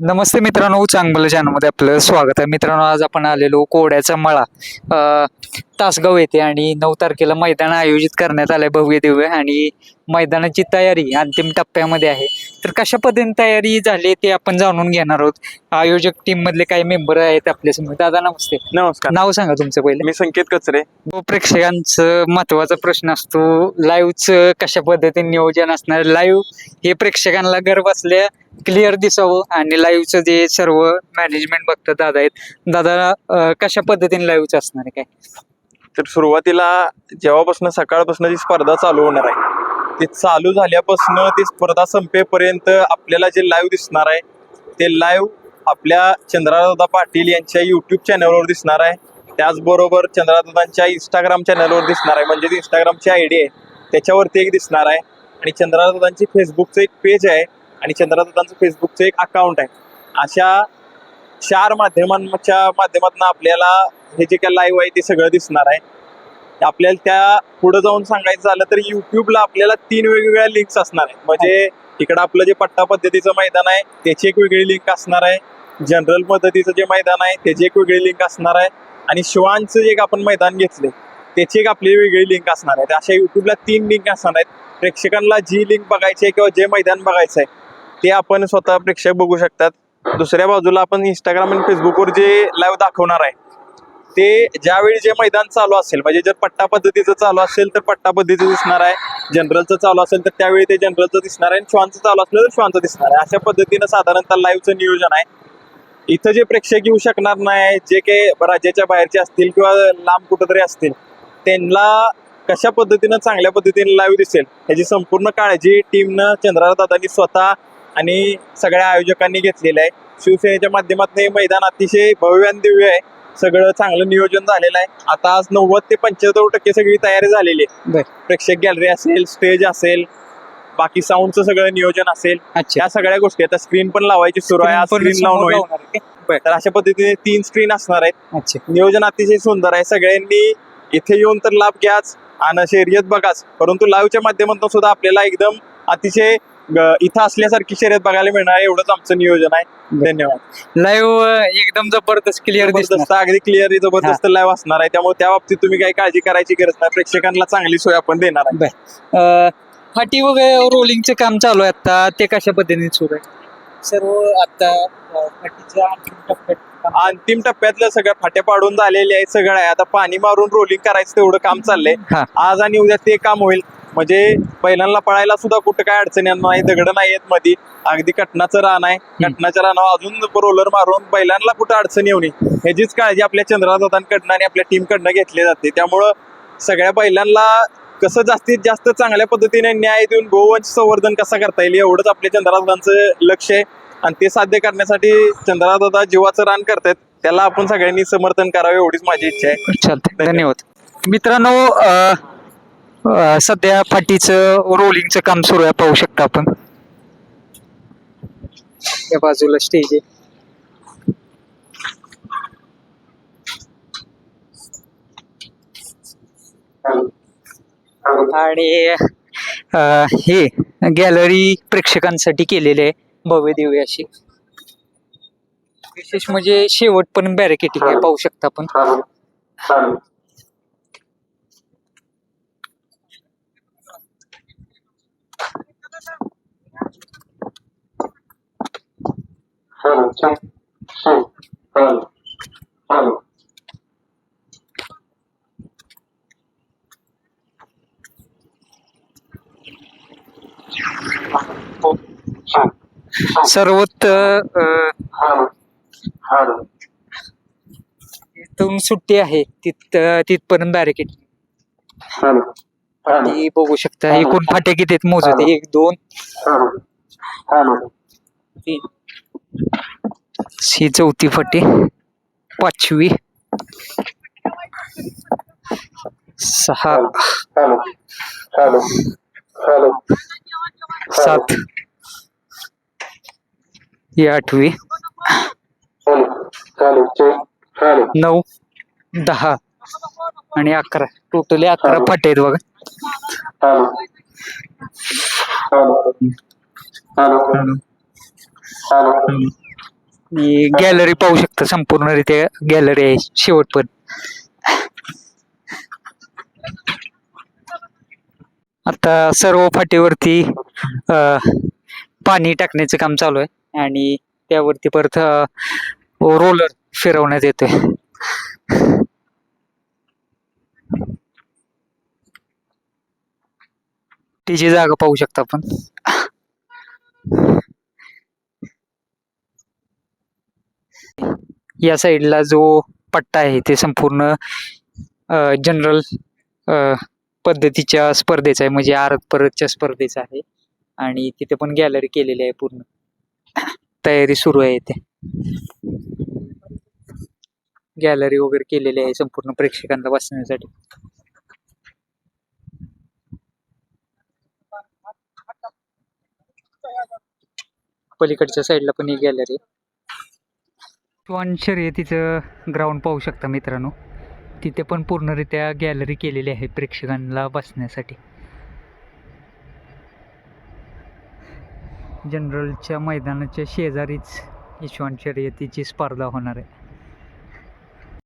नमस्ते मित्रांनो चांगलं चॅनलमध्ये आपलं स्वागत आहे. मित्रांनो आज आपण आलेलो कोड्याचा मळा. अ, तासगाव येथे आणि नऊ तारखेला मैदान आयोजित करण्यात आलंय भव्य दिव्य आणि मैदानाची तयारी अंतिम टप्प्यामध्ये आहे. तर कशा पद्धतीने तयारी झाली ते आपण जाणून घेणार आहोत. आयोजक टीम मधले काही मेंबर आहेत आपल्यासमोर दादा नमस्ते. नमस्कार. नाव सांगा तुमचं पहिले. मी संकेत कचरे. तो प्रेक्षकांचं महत्त्वाचा प्रश्न असतो. लाईव्हचं कशा पद्धतीने नियोजन असणार? लाईव्ह हे प्रेक्षकांना घर बसल्या क्लिअर दिसावं आणि लाईव्हचं जे सर्व मॅनेजमेंट बघतात दादा आहेत. दादा कशा पद्धतीने लाईव्हचं असणार आहे काय? तर सुरुवातीला जेव्हापासून सकाळपासून जी स्पर्धा चालू होणार आहे ती चालू झाल्यापासून ती स्पर्धा संपेपर्यंत आपल्याला जे लाईव्ह दिसणार आहे ते लाईव्ह आपल्या चंद्रादादा पाटील यांच्या युट्यूब चॅनलवर दिसणार आहे. त्याचबरोबर चंद्रादादांच्या इंस्टाग्राम चॅनलवर दिसणार आहे. म्हणजे इंस्टाग्रामची आय डी आहे त्याच्यावरती एक दिसणार आहे. आणि चंद्रादादांची फेसबुकचं एक पेज आहे आणि चंद्रादादांचं फेसबुकचं एक अकाउंट आहे. अशा चार माध्यमांच्या माध्यमातून आपल्याला हे जे काय लाईव्ह आहे ते सगळं दिसणार आहे. आपल्याला त्या पुढे जाऊन सांगायचं झालं तर युट्यूबला आपल्याला तीन वेगवेगळ्या लिंक्स असणार आहेत. म्हणजे इकडं आपलं जे पट्टा पद्धतीचं मैदान आहे त्याची एक वेगळी लिंक असणार आहे. जनरल पद्धतीचं जे मैदान आहे त्याची एक वेगळी लिंक असणार आहे. आणि शिवांचं जे एक आपण मैदान घेतले त्याची एक आपली वेगळी लिंक असणार आहे. तर अशा युट्यूबला तीन लिंक असणार आहेत. प्रेक्षकांना जी लिंक बघायची आहे किंवा जे मैदान बघायचं आहे ते आपण स्वतः प्रेक्षक बघू शकतात. दुसऱ्या बाजूला आपण इंस्टाग्राम आणि फेसबुकवर जे लाईव्ह दाखवणार आहे ते ज्यावेळी जे मैदान चालू असेल म्हणजे जर पट्टा पद्धतीचं चालू असेल तर पट्टा पद्धतीचं दिसणार आहे. जनरलचं चालू असेल तर त्यावेळी ते जनरलचं दिसणार आहे. आणि श्वानचं चालू असलं तर श्वानचं दिसणार आहे. अशा पद्धतीनं साधारणतः लाईव्हचं नियोजन आहे. इथं जे प्रेक्षक येऊ शकणार नाही जे काही राज्याच्या बाहेरचे असतील किंवा लांब कुठंतरी असतील त्यांना कशा पद्धतीनं चांगल्या पद्धतीने लाईव्ह दिसेल ह्याची संपूर्ण काळजी टीमनं चंद्रराव दादांनी स्वतः आणि सगळ्या आयोजकांनी घेतलेलं आहे. शिवसेनेच्या माध्यमातून हे मैदान अतिशय भव्य आणि दिव्य आहे. सगळं चांगलं नियोजन झालेलं आहे. आता आज नव्वद ते पंच्याहत्तर टक्के सगळी तयारी झालेली आहे. प्रेक्षक गॅलरी असेल स्टेज असेल बाकी साऊंडचं सगळं नियोजन असेल. अच्छा. या सगळ्या गोष्टी आता स्क्रीन पण लावायची सुरू आहे. स्क्रीन लावून होईल? तर अशा पद्धतीने तीन स्क्रीन असणार आहेत. नियोजन अतिशय सुंदर आहे. सगळ्यांनी इथे येऊन तर लाभ घ्याच. आणि शर्यत बघाच. परंतु लाईव्हच्या माध्यमातून सुद्धा आपल्याला एकदम अतिशय इथं असल्यासारखी शर्यत बघायला मिळणार आहे. एवढंच आमचं नियोजन आहे. धन्यवाद. लाईव्ह एकदम जबरदस्त क्लिअर जबरदस्त अगदी क्लिअर जबरदस्त लाईव्ह असणार आहे. त्यामुळे त्या बाबतीत तुम्ही काही काळजी करायची गरज नाही. प्रेक्षकांना चांगली सोय आपण देणार आहे. फाटी वगैरे रोलिंगचं काम चालू आहे आता. ते कशा पद्धतीने सुरू आहे? सर्व आता फाटीच्या अंतिम टप्प्यात काम- अंतिम टप्प्यातलं सगळं फाट्या पाडून झालेले आहे सगळं आहे. आता पाणी मारून रोलिंग करायचं तेवढं काम चाललंय. हा. आज आणि उद्या ते काम होईल. म्हणजे पहिल्यांदा पळायला सुद्धा कुठं काय अडचण येणार नाही दगड नाही आहेत मध्ये अगदी कटनाचं रान आहे. कटनाच्या रानावर अजून रोलर मारून बैलांना कुठं अडचण येऊ नये. ह्याचीच काळजी आपल्या चंद्रदादांकडनं आणि आपल्या टीमकडनं घेतली जाते. त्यामुळं सगळ्या बैलांना कसं जास्तीत जास्त चांगल्या पद्धतीने न्याय देऊन गोवंश संवर्धन कसं करता येईल एवढंच आपल्या चंद्रदादांचं लक्ष आहे. आणि ते साध्य करण्यासाठी चंद्रदादा जीवाचं रान करतायत त्याला आपण सगळ्यांनी समर्थन करावं एवढीच माझी इच्छा आहे. धन्यवाद. मित्रांनो सध्या फाटीचं रोलिंगचं काम सुरू आहे पाहू शकता आपण. या बाजूला स्टेज आहे. आणि हे गॅलरी प्रेक्षकांसाठी केलेले आहे भव्य दिव्य अशी. विशेष म्हणजे शेवट पण बॅरिकेटिंग आहे पाहू शकता आपण. सर्वत्र अं, इथून सुट्टी आहे तिथ तिथपर्यंत बॅरिकेड फाटी बघू शकता एकूण फाट्या किती आहेत? मोजत एक दोन. तीन. ही चौथी फाटी. पाचवी. सहा. सात. ही आठवी. नऊ. दहा. आणि अकरा. टोटली अकरा फाटे आहेत बघा. आणि गॅलरी पाहू शकता संपूर्णरित्या गॅलरी आहे शेवट पण. आता सर्व फाटीवरती पाणी टाकण्याचं काम चालू आहे आणि त्यावरती परत रोलर फिरवण्यात येतोय. तिची जागा पाहू शकता आपण. या साईडला जो पट्टा आहे ते संपूर्ण जनरल पद्धतीच्या स्पर्धेचा आहे. म्हणजे आरत परतच्या स्पर्धेचा आहे. आणि तिथे पण गॅलरी केलेली आहे पूर्ण. तयारी सुरू आहे इथे. गॅलरी वगैरे केलेली आहे संपूर्ण प्रेक्षकांना बसण्यासाठी. पलीकडच्या साईडला पण एक गॅलरी श्वान शर्यतीचं ग्राउंड पाहू शकता मित्रांनो. तिथे पण पूर्णरित्या गॅलरी केलेली आहे प्रेक्षकांना बसण्यासाठी. जनरलच्या मैदानाच्या शेजारीच ही श्वान शर्यतीची स्पर्धा होणार आहे.